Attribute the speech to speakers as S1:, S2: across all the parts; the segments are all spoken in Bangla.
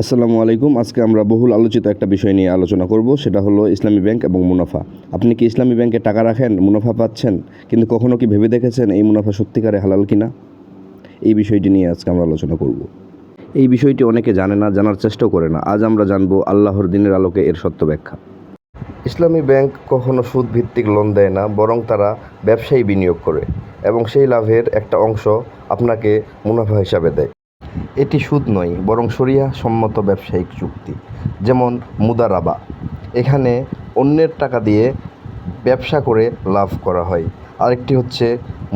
S1: আসসালামু আলাইকুম। আজকে আমরা বহুল আলোচিত একটা বিষয় নিয়ে আলোচনা করব, সেটা হলো ইসলামী ব্যাংক এবং মুনাফা। আপনি কি ইসলামী ব্যাংকে টাকা রাখেন, মুনাফা পাচ্ছেন? কিন্তু কখনো কি ভেবে দেখেছেন এই মুনাফা সত্যিকারে হালাল কিনা? এই বিষয়টি নিয়ে আজকে আমরা আলোচনা করব। এই বিষয়টি অনেকে জানে না, জানার চেষ্টাও করে না। আজ আমরা জানব আল্লাহর দিনের আলোকে এর সত্য ব্যাখ্যা। ইসলামী ব্যাংক কখনো সুদ ভিত্তিক লোন দেয় না, বরং তারা ব্যবসায়ী বিনিয়োগ করে এবং সেই লাভের একটা অংশ আপনাকে মুনাফা হিসাবে দেয়। এটি সুদ নয়, বরং শরিয়া সম্মত ব্যবসায়িক চুক্তি, যেমন মুদারাবা। এখানে অন্যের টাকা দিয়ে ব্যবসা করে লাভ করা হয়। আরেকটি হচ্ছে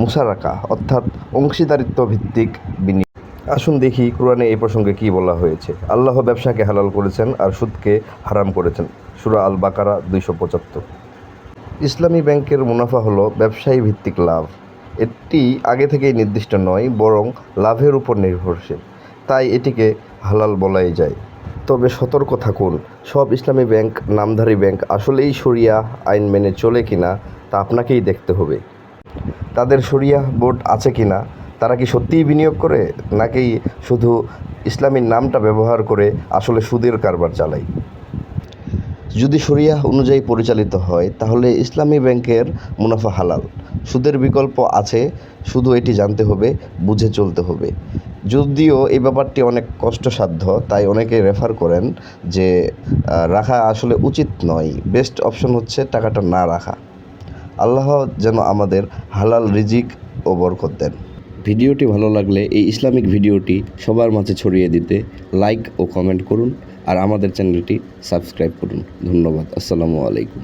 S1: মুসারাকা, অর্থাৎ অংশীদারিত্ব ভিত্তিক বিনিয়োগ। আসুন দেখি কোরআনে এই প্রসঙ্গে কী বলা হয়েছে। আল্লাহ ব্যবসাকে হালাল করেছেন আর সুদকে হারাম করেছেন। সুরা আল বাকারা দুইশো পঁচাত্তর। ইসলামী ব্যাংকের মুনাফা হলো ব্যবসায়ী ভিত্তিক লাভ। এটি আগে থেকেই নির্দিষ্ট নয়, বরং লাভের উপর নির্ভরশীল। তাই এটিকে হালাল বলাই যায়। তবে সতর্ক থাকুন, সব ইসলামী ব্যাংক, নামধারী ব্যাংক আসলেই শরিয়া আইন মেনে চলে কিনা তা আপনাকেই দেখতে হবে। তাদের শরিয়া বোর্ড আছে কিনা, তারা কি সত্যিই বিনিয়োগ করে, নাকি শুধু ইসলামীর নামটা ব্যবহার করে আসলে সুদের কারবার চালায়? যদি শরিয়াহ অনুযায়ী পরিচালিত হয়, তাহলে ইসলামী ব্যাংকের মুনাফা হালাল। সুদের বিকল্প আছে, শুধু এটি জানতে হবে, বুঝে চলতে হবে। যদিও এই ব্যাপারটি অনেক কষ্টসাধ্য, তাই অনেকে রেফার করেন যে রাখা আসলে উচিত নয়। বেস্ট অপশন হচ্ছে টাকাটা না রাখা। আল্লাহ যেন আমাদের হালাল রিজিক ও বরকত দেন। ভিডিওটি ভালো লাগলে এই ইসলামিক ভিডিওটি সবার মাঝে ছড়িয়ে দিতে লাইক ও কমেন্ট করুন, আর আমাদের চ্যানেলটি সাবস্ক্রাইব করুন। ধন্যবাদ। আসসালামু আলাইকুম।